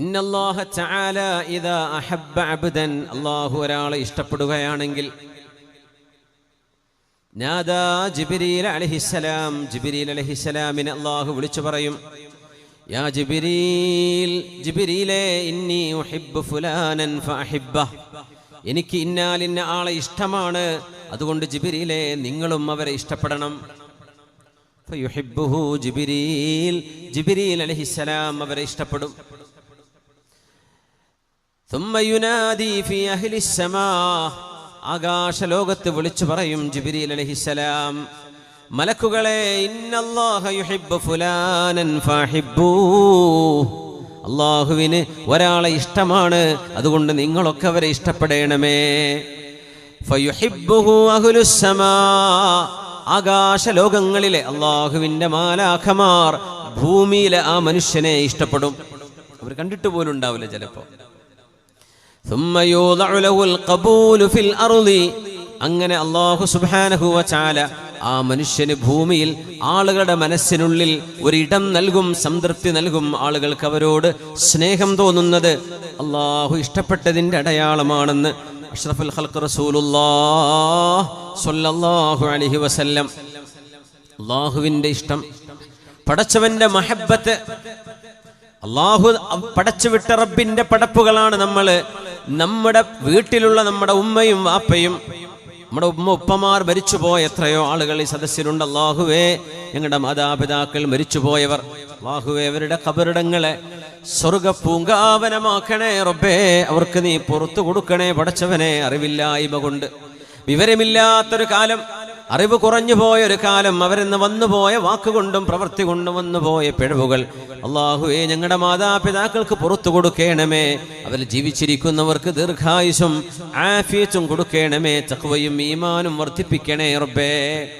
ഇന്നല്ലാഹ തആല ഇദാ അഹബ്ബ അബ്ദൻ. അല്ലാഹു ഒരാളെ ഇഷ്ടപ്പെടുകയാണെങ്കിൽ നാദാ ജിബ്രീൽ അലൈഹിസ്സലാം. ജിബ്രീൽ അലൈഹിസ്സലാമിനെ അല്ലാഹു വിളിച്ചു പറയും യാ ജിബ്രീൽ ജിബ്രീലേ ഇന്നി ഉഹിബ്ബു ഫുലാനൻ ഫഹിബ്ബ എനിക്ക് ഇന്നാലിന്ന ആളെ ഇഷ്ടമാണ്. അതുകൊണ്ട് ജിബ്രീലേ നിങ്ങളും അവരെ ഇഷ്ടപ്പെടണം. ഫയുഹിബ്ബുഹു ജിബ്രീൽ ജിബ്രീൽ അലൈഹിസ്സലാം അവരെ ഇഷ്ടപ്പെടും. ആകാശ ലോകത്ത് വിളിച്ചു പറയും ജിബിരിൽ അലഹിസലാം മലക്കുകളെ അള്ളാഹുവിന് ഒരാളെ ഇഷ്ടമാണ് അതുകൊണ്ട് നിങ്ങളൊക്കെ അവരെ ഇഷ്ടപ്പെടണമേ. ആകാശ ലോകങ്ങളിലെ അള്ളാഹുവിന്റെ മാലാഖമാർ ഭൂമിയിലെ ആ മനുഷ്യനെ ഇഷ്ടപ്പെടും. അവർ കണ്ടിട്ട് പോലും ഉണ്ടാവില്ല ചിലപ്പോൾ. അങ്ങനെ അള്ളാഹു സുബാനഹുവ ചാല ആ മനുഷ്യന് ഭൂമിയിൽ ആളുകളുടെ മനസ്സിനുള്ളിൽ ഒരിടം നൽകും സംതൃപ്തി നൽകും ആളുകൾക്ക് അവരോട് സ്നേഹം തോന്നുന്നത് അള്ളാഹു ഇഷ്ടപ്പെട്ടതിന്റെ അടയാളമാണെന്ന് അഷ്റഫുൽ ഖൽഖ് റസൂലുല്ലാഹു അലൈഹി വസല്ലം. അള്ളാഹുവിന്റെ ഇഷ്ടം പടച്ചവന്റെ മഹബത്ത് അള്ളാഹു പടച്ചുവിട്ട റബ്ബിന്റെ പടപ്പുകളാണ് നമ്മൾ. നമ്മുടെ വീട്ടിലുള്ള നമ്മുടെ ഉമ്മയും വാപ്പയും നമ്മുടെ ഉമ്മ ഉപ്പമാർ മരിച്ചുപോയ എത്രയോ ആളുകൾ ഈ സദസ്സിലുണ്ട്. അള്ളാഹുവേ ഞങ്ങളുടെ മാതാപിതാക്കൾ മരിച്ചുപോയവർ അള്ളാഹുവേ അവരുടെ കബറിടങ്ങളെ സ്വർഗ പൂങ്കാവനമാക്കണേ റബ്ബേ അവർക്ക് നീ പുറത്തു കൊടുക്കണേ പടച്ചവനെ അറിവില്ലായ്മ കൊണ്ട്. വിവരമില്ലാത്തൊരു കാലം അറിവ് കുറഞ്ഞു പോയ ഒരു കാലം അവരെന്ന് വന്നുപോയ വാക്കുകൊണ്ടും പ്രവൃത്തി കൊണ്ടും വന്നുപോയ പിഴവുകൾ അള്ളാഹുവെ ഞങ്ങളുടെ മാതാപിതാക്കൾക്ക് പുറത്തു കൊടുക്കണമേ. അവർ ജീവിച്ചിരിക്കുന്നവർക്ക് ദീർഘായുസും ആഫിയത്തും കൊടുക്കണമേ. ചക്വയും ഈമാനും വർദ്ധിപ്പിക്കണേ റബ്ബേ.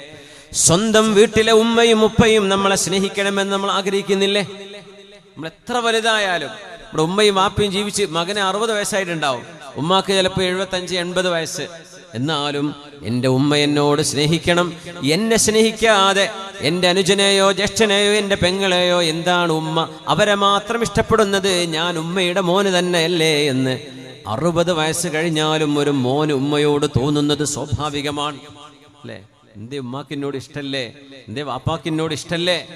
സ്വന്തം വീട്ടിലെ ഉമ്മയും ഉപ്പയും നമ്മളെ സ്നേഹിക്കണമെന്ന് നമ്മൾ ആഗ്രഹിക്കുന്നില്ലേ? നമ്മൾ എത്ര വലുതായാലും നമ്മുടെ ഉമ്മയും വാപ്പയും ജീവിച്ച് മകന് അറുപത് വയസ്സായിട്ടുണ്ടാവും. ഉമ്മാക്ക് ചിലപ്പോൾ എഴുപത്തഞ്ച് എൺപത് വയസ്സ്. എന്നാലും എന്റെ ഉമ്മ എന്നോട് സ്നേഹിക്കണം. എന്നെ സ്നേഹിക്കാതെ എന്റെ അനുജനെയോ ജ്യേഷ്ഠനെയോ എന്റെ പെങ്ങളെയോ എന്താണ് ഉമ്മ? അവരെ മാത്രം ഇഷ്ടപ്പെടുന്നത് ഞാൻ ഉമ്മയുടെ മോന് തന്നെയല്ലേ എന്ന്. അറുപത് വയസ്സ് കഴിഞ്ഞാലും ഒരു മോന് ഉമ്മയോട് തോന്നുന്നത് സ്വാഭാവികമാണ്. അല്ലേ? എന്തേ ഉമ്മാക്കിന്നോട് ഇഷ്ടല്ലേ? എന്തേ വാപ്പാക്കിന്നോട് ഇഷ്ടല്ലേ?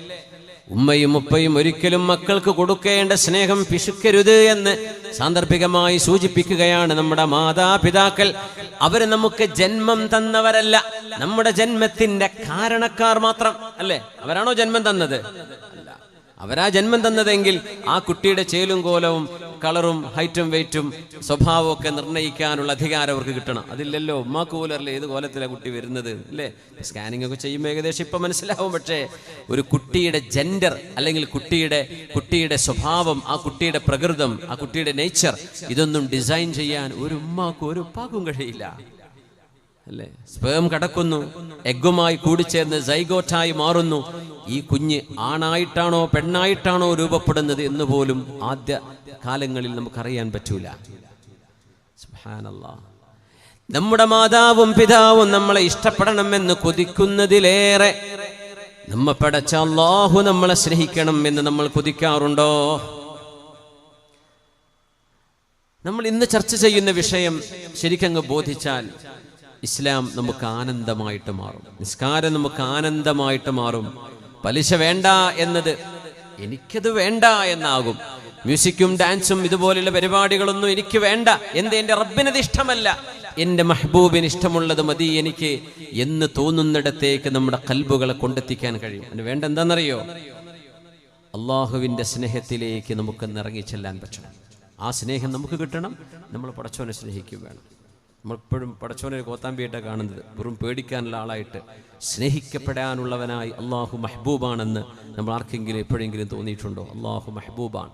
ഉമ്മയും ഉപ്പയും ഒരിക്കലും മക്കൾക്ക് കൊടുക്കേണ്ട സ്നേഹം പിശുക്കരുത് എന്ന് സാന്ദർഭികമായി സൂചിപ്പിക്കുകയാണ് നമ്മുടെ മാതാപിതാക്കൾ. അവർ നമുക്ക് ജന്മം തന്നവരല്ല. നമ്മുടെ ജന്മത്തിന്റെ കാരണക്കാർ മാത്രം അല്ലേ? അവരാണോ ജന്മം തന്നത്? അവരാ ജന്മം തന്നതെങ്കിൽ ആ കുട്ടിയുടെ ചേലും കോലവും കളറും ഹൈറ്റും വെയിറ്റും സ്വഭാവവും ഒക്കെ നിർണയിക്കാനുള്ള അധികാരം അവർക്ക് കിട്ടണം. അതില്ലല്ലോ ഉമ്മാക്ക് പോലല്ലേ ഏത് കോലത്തിലാണ് കുട്ടി വരുന്നത് അല്ലേ? സ്കാനിംഗ് ഒക്കെ ചെയ്യുമ്പോൾ ഏകദേശം ഇപ്പം മനസ്സിലാവും. പക്ഷേ ഒരു കുട്ടിയുടെ ജെൻഡർ അല്ലെങ്കിൽ കുട്ടിയുടെ കുട്ടിയുടെ സ്വഭാവം ആ കുട്ടിയുടെ പ്രകൃതം ആ കുട്ടിയുടെ നേച്ചർ ഇതൊന്നും ഡിസൈൻ ചെയ്യാൻ ഒരു ഉമ്മാക്കും ഒരു ഉപ്പാക്കും കഴിയില്ല. അല്ലേ? സ്പേം കടക്കുന്നു എഗ്ഗുമായി കൂടിച്ചേർന്ന് സൈഗോട്ടായി മാറുന്നു. ഈ കുഞ്ഞ് ആണായിട്ടാണോ പെണ്ണായിട്ടാണോ രൂപപ്പെടുന്നത് എന്ന് പോലും ആദ്യ കാലങ്ങളിൽ നമുക്കറിയാൻ പറ്റൂല. നമ്മുടെ മാതാവും പിതാവും നമ്മളെ ഇഷ്ടപ്പെടണമെന്ന് കൊതിക്കുന്നതിലേറെ നമ്മ പടച്ച അള്ളാഹു നമ്മളെ സ്നേഹിക്കണം എന്ന് നമ്മൾ കൊതിക്കാറുണ്ടോ? നമ്മൾ ഇന്ന് ചർച്ച ചെയ്യുന്ന വിഷയം ശരിക്കങ്ങ് ബോധിച്ചാൽ ഇസ്ലാം നമുക്ക് ആനന്ദമായിട്ട് മാറും. നിസ്കാരം നമുക്ക് ആനന്ദമായിട്ട് മാറും. പലിശ വേണ്ട എന്നത് എനിക്കത് വേണ്ട എന്നാകും. മ്യൂസിക്കും ഡാൻസും ഇതുപോലെയുള്ള പരിപാടികളൊന്നും എനിക്ക് വേണ്ട. എന്ത് എന്റെ റബ്ബിനത് ഇഷ്ടമല്ല. എന്റെ മെഹബൂബിന് ഇഷ്ടമുള്ളത് മതി എനിക്ക് എന്ന് തോന്നുന്നിടത്തേക്ക് നമ്മുടെ കൽബുകളെ കൊണ്ടെത്തിക്കാൻ കഴിയും. അതിന് വേണ്ട എന്താണെന്നറിയോ? അള്ളാഹുവിന്റെ സ്നേഹത്തിലേക്ക് നമുക്ക് ഇറങ്ങി ചെല്ലാൻ പറ്റണം. ആ സ്നേഹം നമുക്ക് കിട്ടണം. നമ്മൾ പടച്ചോനെ സ്നേഹിക്കും വേണം. നമ്മളെപ്പോഴും പടച്ചോനെ ഒരു കോത്താമ്പിയായിട്ടാണ് കാണുന്നത്. വെറും പേടിക്കാനുള്ള ആളായിട്ട് സ്നേഹിക്കപ്പെടാനുള്ളവനായി അള്ളാഹു മെഹബൂബാണെന്ന് നമ്മൾ ആർക്കെങ്കിലും എപ്പോഴെങ്കിലും തോന്നിയിട്ടുണ്ടോ? അള്ളാഹു മെഹബൂബാണ്.